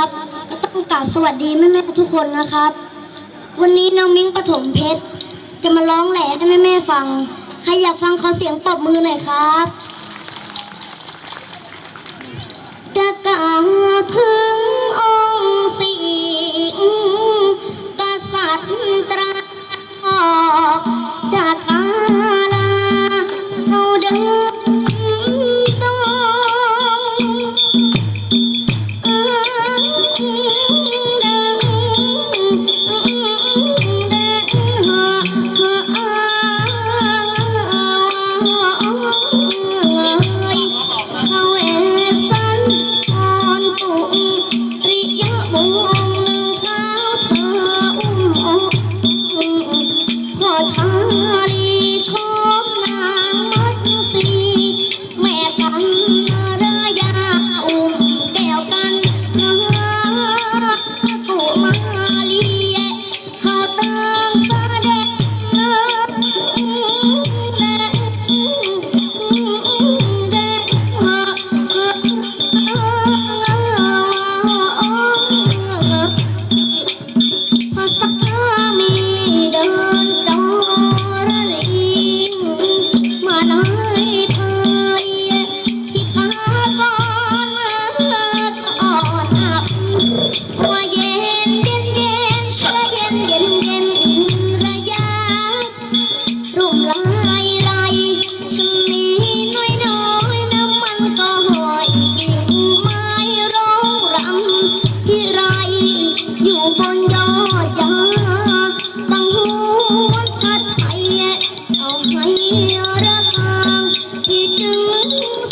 นะครับ ก็ต้องกราบสวัสดีแม่แม่ทุกคนนะครับ วันนี้น้องมิ้งปฐมเพชร จะมาร้องแหล่ให้แม่แม่ฟัง ใครอยากฟังขอเสียงปรบมือหน่อยครับ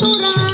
สุ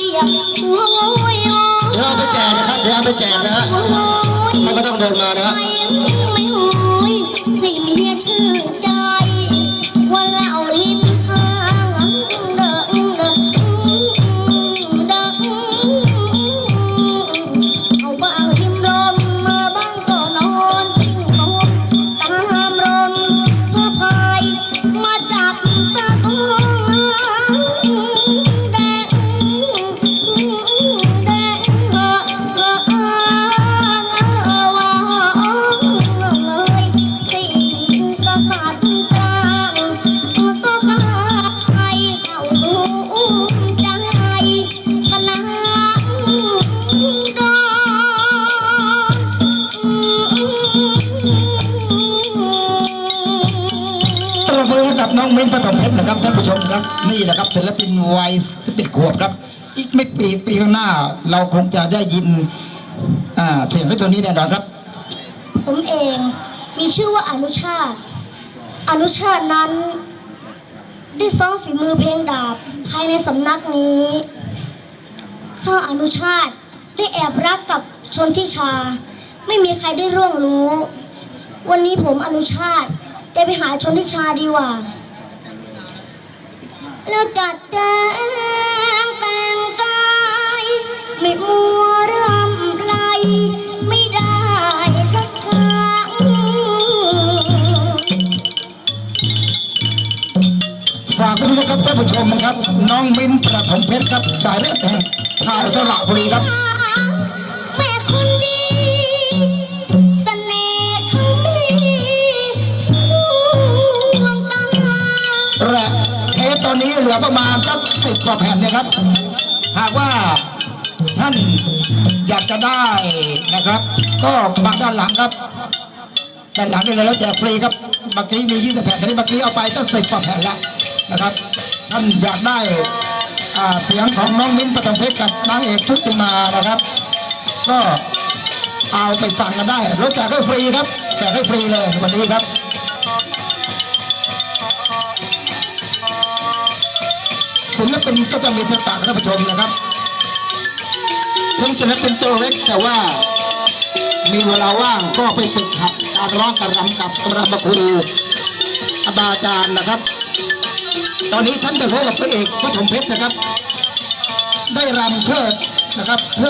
รียกหัวโวยวอเดี๋ยวเอาไปแจกนะครับเดี๋ยวไปแจกนะฮะหัวโวยท่านก็ต้องเดินมาับน้องมิ้นปฐมเพชรนะครับท่านผู้ชมครับนี่แหละครับศิลปินวัย11ขวบครับ อีกไม่ปีปีข้างหน้า เราคงจะได้ยินเสียงเขาตัวนี้แน่นอนครับ ผมเองมีชื่อว่าอนุชาติ อนุชาตินั้น ได้ซ้อมฝีมือเพลงดาบภายในสำนักนี้ข้าอนุชาติได้แอบรักกับชนทิชา ไม่มีใครได้ร่วงรู้ วันนี้ผมอนุชาติจะไปหาชนทิชาดีกว่า แล้วจัดแจงแต่งกายไม่มัวรำไรไม่ได้ชักช้าฝากไว้ด้วยนะครับท่านผู้ชมครับ น้องมิ้นปฐมเพชรครับ สายเลือดแห่งข่าวสระบุรีครับ เหลือประมาณสักสิบกว่าแผ่นนะครับ หากว่าท่านอยากจะได้นะครับ ก็บักด้านหลังครับด้านหลังนี่เลยแล้วแจกฟรีครับเมื่อกี้มียี่สิบแผ่นตอนนี้เมื่อกี้เอาไปตั้งสิบกว่าแผ่นแล้วนะครับ ท่านอยากได้เสียงของน้องมิ้นท์ปฐมเพชรกับนางเอกชุติมานะครับ ก็เอาไปฟังกันได้รถแจกให้ฟรีครับแจกให้ฟรีเลยวันนี้ครับ ศิลปินก็จะมีแตกต่างท่านผู้ชมนะครับถึงจะเป็นตัวเล็กแต่ว่ามีเวลาว่างก็ไปฝึกหัดการร้องการรำกับกรำครูอาบาอาจารย์นะครับ ตอนนี้ท่านจะพบกับพระเอกพระชมเพชรนะครับ ได้รำเชิดนะครับเชิด